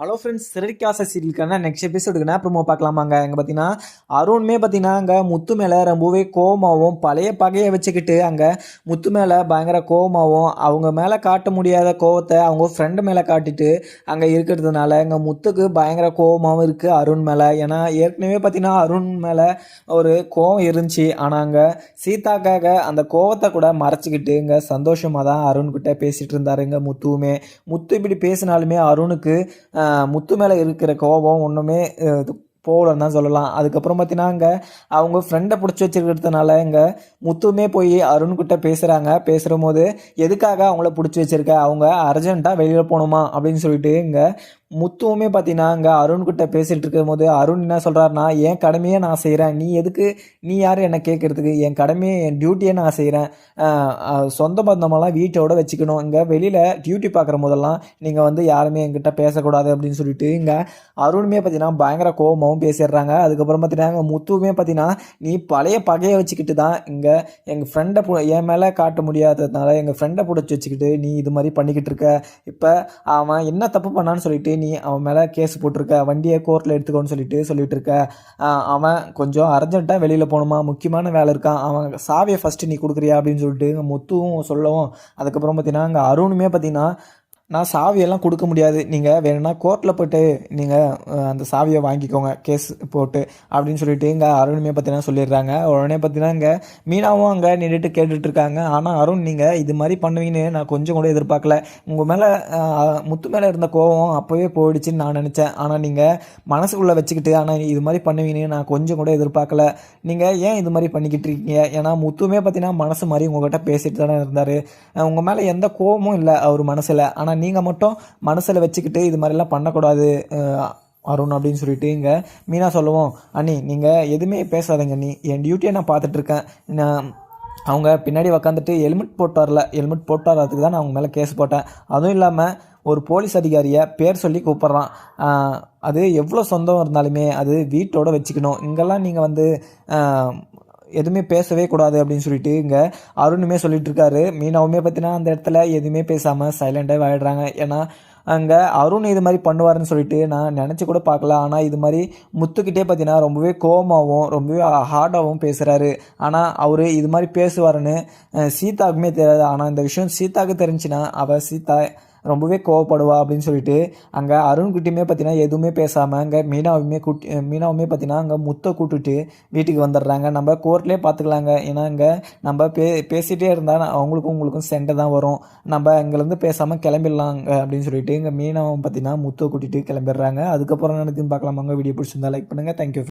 Hello friends சிறடிக்காச சீரியலுக்கான next எபிசோடுக்குனா ப்ரோமோ பார்க்கலாமாங்க? அங்கே பார்த்தீங்கன்னா அருண்மே பார்த்தீங்கன்னா அங்கே முத்து மேலே ரொம்பவே கோபமாகவும் பழைய பகையை வச்சுக்கிட்டு அங்கே முத்து மேலே பயங்கர கோவமாகவும் அவங்க மேலே காட்ட முடியாத கோவத்தை அவங்க ஃப்ரெண்டு மேலே காட்டிட்டு அங்கே இருக்கிறதுனால எங்கள் முத்துக்கு பயங்கர கோவமாகவும் இருக்குது அருண் மேலே. ஏன்னா ஏற்கனவே பார்த்தீங்கன்னா அருண் மேலே ஒரு கோவம் இருந்துச்சு. ஆனால் அங்கே சீதாக்காக அந்த கோவத்தை கூட மறைச்சிக்கிட்டு இங்கே சந்தோஷமாக தான் அருண்கிட்ட பேசிகிட்டு இருந்தார் இங்கே முத்துவுமே. முத்து இப்படி பேசினாலுமே அருணுக்கு முத்து மேலே இருக்கிற கோபம் ஒன்றுமே போகலன்னு தான் சொல்லலாம். அதுக்கப்புறம் பார்த்தீங்கன்னா இங்கே அவங்க ஃப்ரெண்டை பிடிச்சி வச்சிருக்கிறதுனால இங்கே முத்துமே போய் அருண்கிட்ட பேசுகிறாங்க பேசுகிற போது எதுக்காக அவங்கள பிடிச்சி வச்சிருக்க? அவங்க அர்ஜென்ட்டாக வெளியில் போகணுமா? அப்படின்னு சொல்லிட்டு இங்கே முத்துவுமே பார்த்தீங்கன்னா அங்கே அருண்கிட்ட பேசிகிட்டு இருக்கும் போது அருண் என்ன சொல்கிறாருன்னா என் கடமையை நான் செய்கிறேன் நீ எதுக்கு நீ யார் என்னை கேட்குறதுக்கு என் கடமையை என் டியூட்டியை நான் செய்கிறேன் சொந்த பந்தமெல்லாம் வீட்டோட வச்சுக்கணும். இங்கே வெளியில் டியூட்டி பார்க்குற போதெல்லாம் நீங்கள் வந்து யாருமே என்கிட்ட பேசக்கூடாது அப்படின்னு சொல்லிட்டு இங்கே அருணுமே பார்த்தீங்கன்னா பயங்கர கோபமாகவும் பேசிடுறாங்க. அதுக்கப்புறம் பார்த்தீங்கன்னா முத்துவுமே பார்த்தீங்கன்னா நீ பழைய பகையை வச்சுக்கிட்டு தான் இங்கே எங்கள் ஃப்ரெண்டை என் மேலே காட்ட முடியாததுனால எங்கள் ஃப்ரெண்டை பிடிச்சி வச்சுக்கிட்டு நீ இது மாதிரி பண்ணிக்கிட்டு இருக்க. இப்போ அவன் என்ன தப்பு பண்ணான்னு சொல்லிட்டு நீ அவன் மேலே கேஸ் போட்டிருக்க வண்டியை கோர்ட்டில் எடுத்துக்கோன்னு சொல்லிட்டு சொல்லிட்டு இருக்க அவன் கொஞ்சம் அர்ஜென்ட்டாக வெளியில் போகணுமா? முக்கியமான வேலை இருக்கான் அவன் சாவியை ஃபஸ்ட்டு நீ கொடுக்குறியா? அப்படின்னு சொல்லிட்டு முத்துவும் சொல்லவும் அதுக்கப்புறம் பார்த்தீங்கன்னா அங்கே அருணுமே பார்த்தீங்கன்னா நான் சாவியெல்லாம் கொடுக்க முடியாது. நீங்கள் வேணும்னா கோர்ட்டில் போய்ட்டு நீங்கள் அந்த சாவியை வாங்கிக்கோங்க. கேஸ் போட்டு அப்படின்னு சொல்லிட்டு இங்கே அருணுமே பார்த்தீங்கன்னா சொல்லிடுறாங்க. உடனே பார்த்தீங்கன்னா இங்கே மீனாவும் அங்கே நின்றுட்டு கேட்டுட்ருக்காங்க. ஆனால் அருண் நீங்கள் இது மாதிரி பண்ணுவீங்கன்னு நான் கொஞ்சம் கூட எதிர்பார்க்கல. உங்கள் மேலே முத்து மேலே இருந்த கோவம் அப்போவே போயிடுச்சுன்னு நான் நினச்சேன். ஆனால் நீங்கள் மனசுக்குள்ளே வச்சுக்கிட்டு ஆனால் இது மாதிரி பண்ணுவீங்கன்னு நான் கொஞ்சம் கூட எதிர்பார்க்கல. நீங்கள் ஏன் இது மாதிரி பண்ணிக்கிட்டு இருக்கீங்க ஏன்னா முத்துமே பார்த்தீங்கன்னா மனசு மாதிரி உங்கள்கிட்ட பேசிட்டு தானே இருந்தார். உங்கள் மேலே எந்த கோவமும் இல்லை அவர் மனசில். ஆனால் நீங்கள் மட்டும் மனசில் வச்சுக்கிட்டு இது மாதிரிலாம் பண்ணக்கூடாது அருண் அப்படின்னு சொல்லிட்டு இங்கே மீனா சொல்லுவோம் அண்ணி நீங்கள் எதுவுமே பேசாதீங்க நீ என் டியூட்டியை நான் பார்த்துட்ருக்கேன் நான் அவங்க பின்னாடி உக்காந்துட்டு ஹெல்மெட் போட்டு வரல ஹெல்மெட் போட்டு வரதுக்கு தான் நான் அவங்க மேலே கேஸ் போட்டேன். அதுவும் இல்லாமல் ஒரு போலீஸ் அதிகாரியை பேர் சொல்லி கூப்பிட்றான். அது எவ்வளோ சொந்தம் இருந்தாலுமே அது வீட்டோட வச்சுக்கணும். இங்கெல்லாம் நீங்கள் வந்து எதுவுமே பேசவே கூடாது அப்படின்னு சொல்லிட்டு இங்கே அருணுமே சொல்லிட்டு இருக்காரு மீனாவுமே பார்த்தீங்கன்னா அந்த இடத்துல எதுவுமே பேசாமல் சைலண்டாக வாயிடுறாங்க ஏன்னா அங்கே அருண் இது மாதிரி பண்ணுவார்னு சொல்லிட்டு நான் நினச்சி கூட பார்க்கல. ஆனால் இது மாதிரி முத்துக்கிட்டே பார்த்தீங்கன்னா ரொம்பவே கோமாகவும் ரொம்பவே ஹார்டாகவும் பேசுகிறாரு ஆனால் அவர் இது மாதிரி பேசுவாருன்னு சீதாவுக்குமே தெரியாது. ஆனால் இந்த விஷயம் சீதாவுக்கு தெரிஞ்சுன்னா அவள் சீதா ரொம்பவே கோவப்படுவா அப்படின்னு சொல்லிட்டு அங்கே அருண்குட்டியுமே பார்த்தீங்கன்னா எதுவுமே பேசாமல் அங்கே மீனாவுமே கூட்டி மீனாவுமே பார்த்தீங்கன்னா அங்கே முத்தை கூட்டுட்டு வீட்டுக்கு வந்துடுறாங்க. நம்ம கோர்ட்லேயே பார்த்துக்கலாங்க ஏன்னா இங்கே நம்ம பே பேசிகிட்டே இருந்தால் அவங்களுக்கும் உங்களுக்கும் சண்டை தான் வரும். நம்ம இங்கேருந்து பேசாமல் கிளம்பிடலாங்க அப்படின்னு சொல்லிட்டு இங்கே மீனாவும் பார்த்தீங்கன்னா முத்தை கூட்டிகிட்டு கிளம்பிடுறாங்க. அதுக்கப்புறம் நினைச்சுன்னு பார்க்கலாமாங்க வீடியோ பிடிச்சிருந்தா லைக் பண்ணுங்கள் தேங்க்யூ